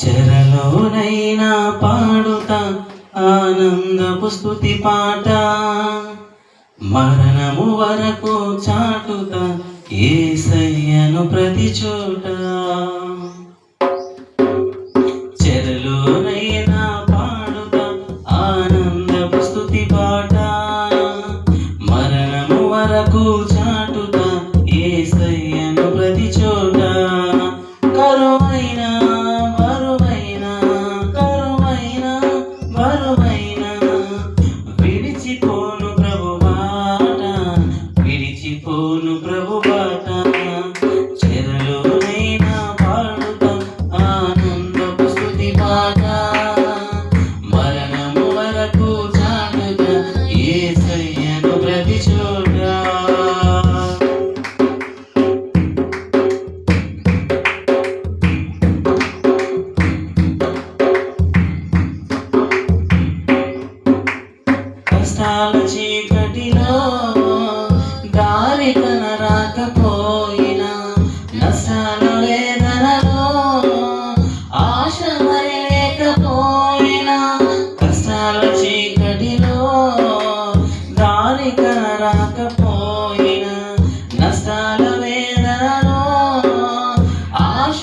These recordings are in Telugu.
చెరలోనైనా పాడుత ఆనందపు స్థుతి పాట. మరణము వరకు చాటుత ఏసయ్యను ప్రతి చోట. ప్రభును ప్రభు.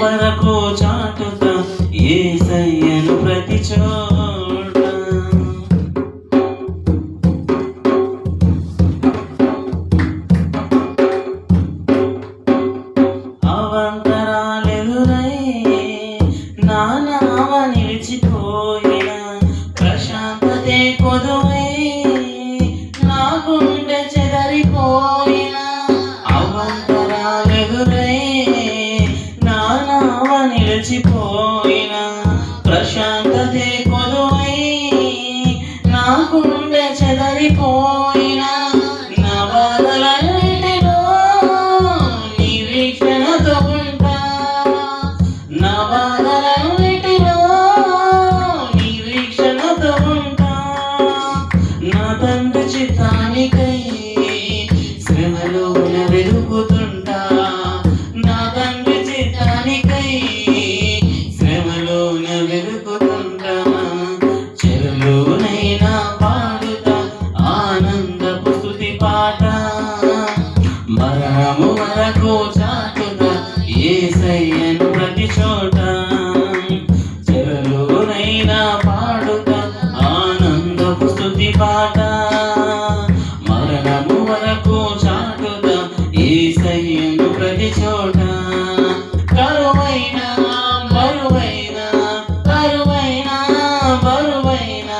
మరపు చాటుతా ఏ సయ్యను ప్రతిచో మరచిపో చోట కరువైన బరువైన కరువైన బరువైన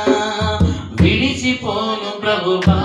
విడిచిపోను ప్రభువా